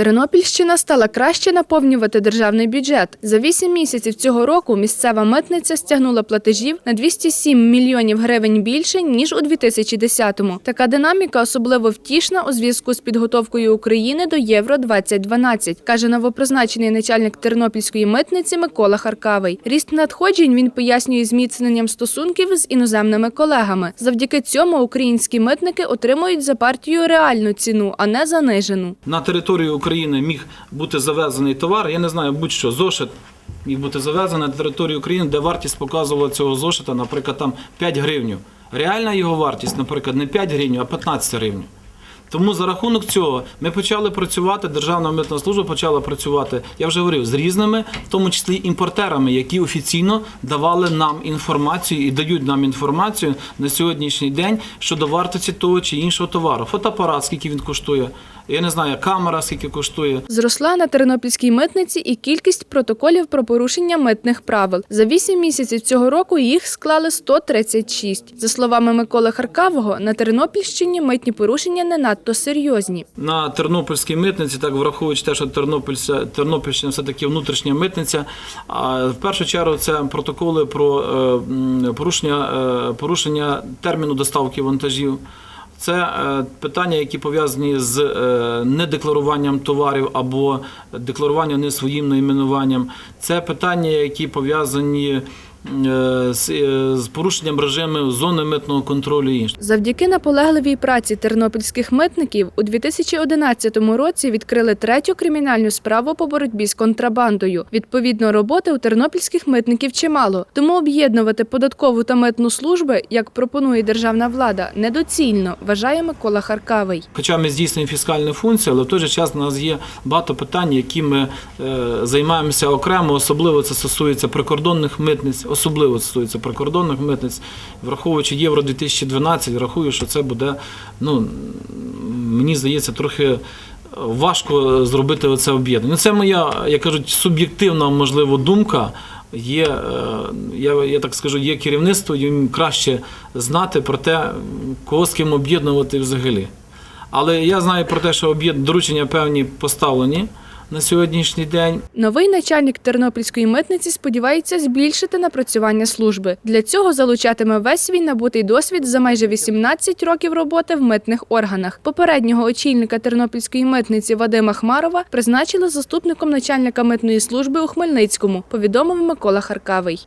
Тернопільщина стала краще наповнювати державний бюджет. За вісім місяців цього року місцева митниця стягнула платежів на 207 мільйонів гривень більше ніж у 2010-му. Така динаміка особливо втішна у зв'язку з підготовкою України до Євро 2012 каже новопризначений начальник тернопільської митниці Микола Харкавий. Ріст надходжень він пояснює зміцненням стосунків з іноземними колегами. Завдяки цьому українські митники отримують за партію реальну ціну, а не занижену. на територію України міг бути завезений товар, я не знаю, будь-що, зошит міг бути завезений на територію України, де вартість показувала цього зошита, наприклад, там 5 гривень. Реальна його вартість, наприклад, не 5 гривень, а 15 гривень. Тому за рахунок цього ми почали працювати, Державна митна служба почала працювати, я вже говорив, з різними, в тому числі імпортерами, які офіційно давали нам інформацію і дають нам інформацію на сьогоднішній день щодо вартості того чи іншого товару. Фотоапарат, скільки він коштує, я не знаю, камера, скільки коштує. Зросла на тернопільській митниці і кількість протоколів про порушення митних правил. За вісім місяців цього року їх склали 136. За словами Миколи Харкавого, на Тернопільщині митні порушення не надто серйозні. На Тернопільській митниці, так враховуючи те, що Тернопільська, Тернопільщина все-таки внутрішня митниця. А в першу чергу це протоколи про е, порушення, е, порушення терміну доставки вантажів. Це е, питання, які пов'язані з е, недекларуванням товарів або декларуванням не своїм найменуванням. Це питання, які пов'язані з, е, з порушенням режиму зони митного контролю і інше. Завдяки наполегливій праці тернопільських митників у 2011 році відкрили третю кримінальну справу по боротьбі з контрабандою. Відповідно, роботи у тернопільських митників чимало. Тому об'єднувати податкову та митну служби, як пропонує державна влада, недоцільно, вважає Микола Харкавий. Хоча ми здійснюємо фіскальну функцію, але в той же час у нас є багато питань, які ми е, займаємося окремо. Особливо це стосується прикордонних митниць, особливо стосується прикордонних митниць. Враховуючи Євро 2012, рахую, що це буде, ну мені здається, трохи. Важко зробити оце об'єднання. Ну, Це моя, як кажуть, суб'єктивна можливо думка. Є, е, я, я так скажу, є керівництво, їм краще знати про те, кого з ким об'єднувати взагалі. Але я знаю про те, що доручення певні поставлені на сьогоднішній день. Новий начальник тернопільської митниці сподівається збільшити напрацювання служби. Для цього залучатиме весь свій набутий досвід за майже 18 років роботи в митних органах. Попереднього очільника тернопільської митниці Вадима Хмарова призначили заступником начальника митної служби у Хмельницькому. Повідомив Микола Харкавий.